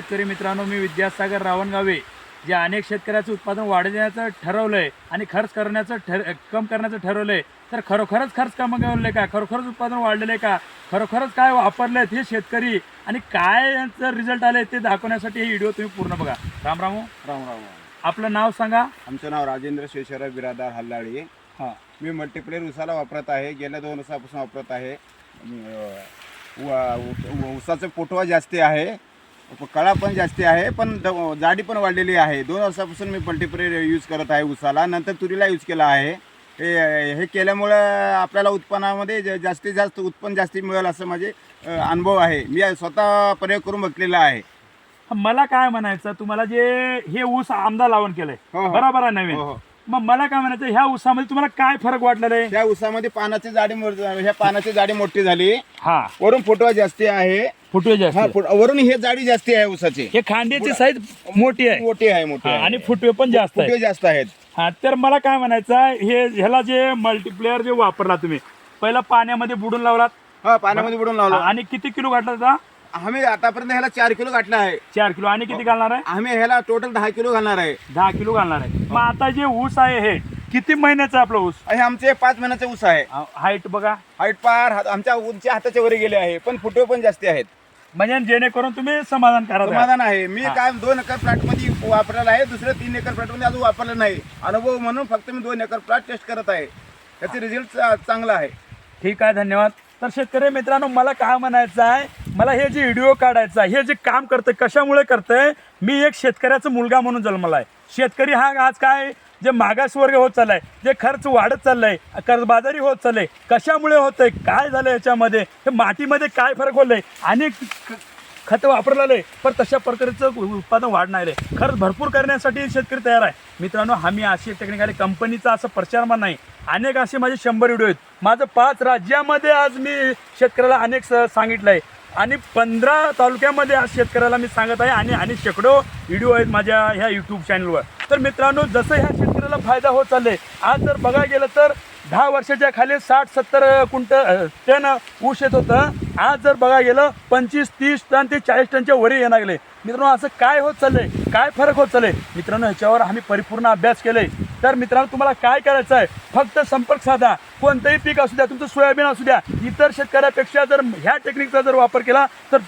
शेतकरी मित्रांनो मी विद्यासागर रावणगावे जे अनेक शेतकऱ्याचं उत्पादन वाढवण्याचं ठरवलंय आणि खर्च करण्याचं ठर कम करण्याचं ठरवलंय तर खरोखरच खर्च कम आहे का खरोखरच उत्पादन वाढलेलं आहे का खरोखरच काय वापरले हे शेतकरी आणि काय यांचं रिझल्ट आले ते दाखवण्यासाठी हे व्हिडिओ तुम्ही पूर्ण बघा राम रामू राम राम आपलं नाव सांगा आमचं नाव राजेंद्र शेषराव बिरादार हल्लाळी हां मी मल्टीप्लेअर उसाला वापरत आहे गेल्या दोन वर्षापासून वापरत आहे वा- उसाचं पोटवा जास्ती आहे कळा पण जास्ती आहे पण द- जाडी पण वाढलेली आहे. दोन वर्षापासून मी मल्टीप्लेअर यूज करत आहे उसाला नंतर तुरीला यूज केला आहे. हे हे केल्यामुळं आपल्याला उत्पन्नामध्ये ज- जास्तीत जास्त उत्पन्न जास्ती मिळेल असं माझे अं, अनुभव आहे. मी स्वतः प्रयोग करून बघलेला आहे. मला काय म्हणायचं तुम्हाला जे हे ऊस आमदा लावण केलंय हो, हो. बरोबर आहे नवीन? हो, हो. मग मला काय म्हणायचं ह्या ऊसामध्ये तुम्हाला काय फरक वाटलेला आहे? त्या उसामध्ये पानाची जाडी ह्या पानाची जाडी मोठी झाली. हा. वरून फुटवा जास्ती आहे. फुटवे हा जास्त फुट- वरून हे जाडी जास्ती आहे उसाची हे खांद्याची साईज मोठी आहे. मोठी आहे मोठी हा, आहे. आणि फुटवे पण जास्त आहे जास्त आहेत. हा तर मला काय म्हणायचं आहे, हे ह्याला जे मल्टीप्लेअर जे वापरला तुम्ही पहिला पाण्यामध्ये बुडून लावलात. हा पाण्यामध्ये बुडून लावलं. आणि किती किलो घातला होता? आम्ही आतापर्यंत ह्याला चार किलो घातला आहे. चार किलो. आणि किती घालणार आहे? आम्ही ह्याला टोटल दहा किलो घालणार आहे. दहा किलो घालणार आहे. मग आता जे ऊस आहे हे किती महिन्याचं आहे आपलं ऊस? हे आमचे पाच महिन्याचे ऊस आहे. हाईट बघा. हाईट पार हात- आमच्या उंची हाताच्या वर गेले आहे पण फुटवे पण जास्ती आहेत. म्हणजे जेणेकरून तुम्ही समाधान करा समाधान आहे. मी. काय दोन एकर प्लॉटमध्ये वापरलेला आहे दुसऱ्या तीन एकर प्लॉटमध्ये अजून वापरलं नाही. अनुभव म्हणून फक्त मी दोन एकर प्लॉट टेस्ट करत आहे. त्याचे रिझल्ट चांगला आहे. ठीक आहे धन्यवाद. तर शेतकरी मित्रांनो मला काय म्हणायचं आहे? मला हे जे व्हिडिओ काढायचा आहे हे जे काम करतंय कशामुळे करतंय? मी एक शेतकऱ्याचा मुलगा म्हणून जन्मला आहे शेतकरी हा आज काय जे मागासवर्ग होत चाललाय जे खर्च वाढत चाललाय कर्जबाजारी होत चाललंय कशामुळे होतंय काय झालं याच्यामध्ये हे मातीमध्ये काय फरक होलंय अनेक क- खतं वापरलेलं आहे पण तशा प्रकारचं उत्पादन वाढणार आहे खर्च भरपूर करण्यासाठी शेतकरी तयार आहे. मित्रांनो आम्ही अशी टेक्निकली कंपनीचा असं प्रचार नाही. अनेक असे माझे शंभर व्हिडिओ आहेत. माझं पाच राज्यामध्ये आज मी शेतकऱ्याला अनेक स- सांगितलं आहे आणि पंधरा तालुक्यामध्ये आज शेतकऱ्याला मी सांगत आहे आणि आणि शेकडो व्हिडिओ आहेत माझ्या ह्या यूट्यूब चॅनलवर तर मित्रांनो जसं ह्या शेतकऱ्याला फायदा होत चालले आज जर बघायला गेलं तर दहा वर्षाच्या खाली साठ सत्तर कुंट टन ऊस येत होतं. आज जर बघा गेलं पंचवीस तीस टन ते चाळीस टनच्या वरी येणार लागले. मित्रांनो असं काय होत चाललंय? काय फरक होत चाललंय? मित्रांनो ह्याच्यावर आम्ही परिपूर्ण अभ्यास केले तर मित्रांनो तुम्हाला काय करायचं आहे? फक्त संपर्क साधा. कोणतंही पीक असू द्या तुमचं सोयाबीन असू द्या इतर शेतकऱ्यापेक्षा जर ह्या टेक्निकचा जर वापर केला तर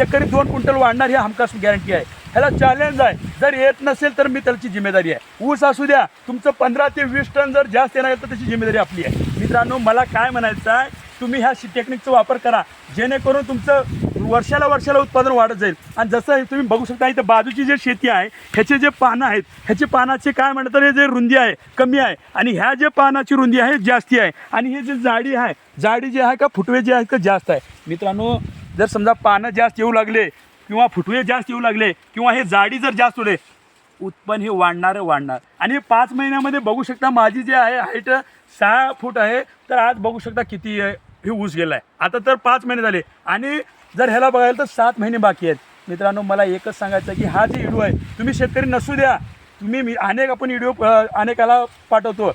एकरी दोन क्विंटल वाढणार ही हमखास गॅरंटी आहे. ह्याला चॅलेंज आहे. जर येत नसेल तर मी त्याची जिम्मेदारी आहे. ऊस असू द्या तुमचं पंधरा ते वीस टन जर जास्त येणार तर त्याची जिम्मेदारी आपली आहे. मित्रांनो मला काय म्हणायचं आहे तुम्ही ह्या टेक्निकचा वापर करा. जेणेकरून तुमचं वर्षाला वर्षाला उत्पादन वाढत जाईल. आणि जसं तुम्ही बघू शकता इथं बाजूची जे शेती आहे ह्याचे जे पानं आहेत ह्याचे पानाचे काय म्हणतात तर हे जे रुंदी आहे कमी आहे. आणि ह्या जे पानाची रुंदी आहे जास्ती आहे. आणि हे जे जाडी आहे जाडी जे आहे का फुटवे जे आहेत का जास्त आहे. मित्रांनो जर समजा पानं जास्त येऊ लागले किंवा फुटवे जास्त येऊ लागले किंवा हे जाडी जर जास्त होले उत्पन्न हे वाढणार वाढणार. आणि पाच महिन्यामध्ये बघू शकता माझी जी आहे हाईट सहा फूट आहे तर आज बघू शकता किती हे ऊस गेला आहे आता तर पाच महिने झाले. आणि जर ह्याला बघायला तर सात महिने बाकी आहेत. मित्रांनो मला एकच सांगायचं की हा जे व्हिडिओ आहे तुम्ही शेतकरी नसू द्या. तुम्ही मी अनेक आपण व्हिडिओ अनेकाला पाठवतो.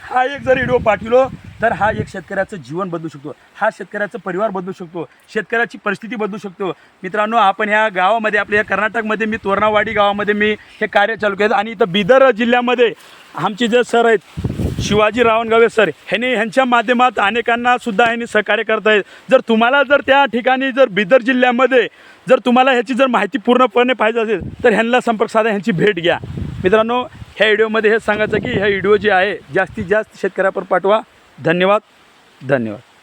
हा एक जर व्हिडिओ पाठवलो तर हा एक शेतकऱ्याचं जीवन बदलू शकतो. हा शेतकऱ्याचं परिवार बदलू शकतो. शेतकऱ्याची परिस्थिती बदलू शकतो. मित्रांनो आपण ह्या गावामध्ये आपल्या या कर्नाटकमध्ये मी तोरणावाडी गावामध्ये मी हे कार्य चालू केलं. आणि इथं बिदर जिल्ह्यामध्ये आमचे जे सर आहेत शिवाजी रावणगावे सर ह्यांनी ह्यांच्या माध्यमात अनेकांना सुद्धा ह्यांनी सहकार्य करत आहेत जर तुम्हाला जर त्या ठिकाणी जर बिदर जिल्ह्यामध्ये जर तुम्हाला ह्याची जर माहिती पूर्णपणे पाहिजे असेल तर ह्यांना संपर्क साधा ह्यांची भेट घ्या. मित्रांनो ह्या व्हिडिओमध्ये हे सांगायचं की ह्या व्हिडिओ जे आहे जास्तीत जास्त शेतकऱ्यापर पाठवा. धन्यवाद धन्यवाद.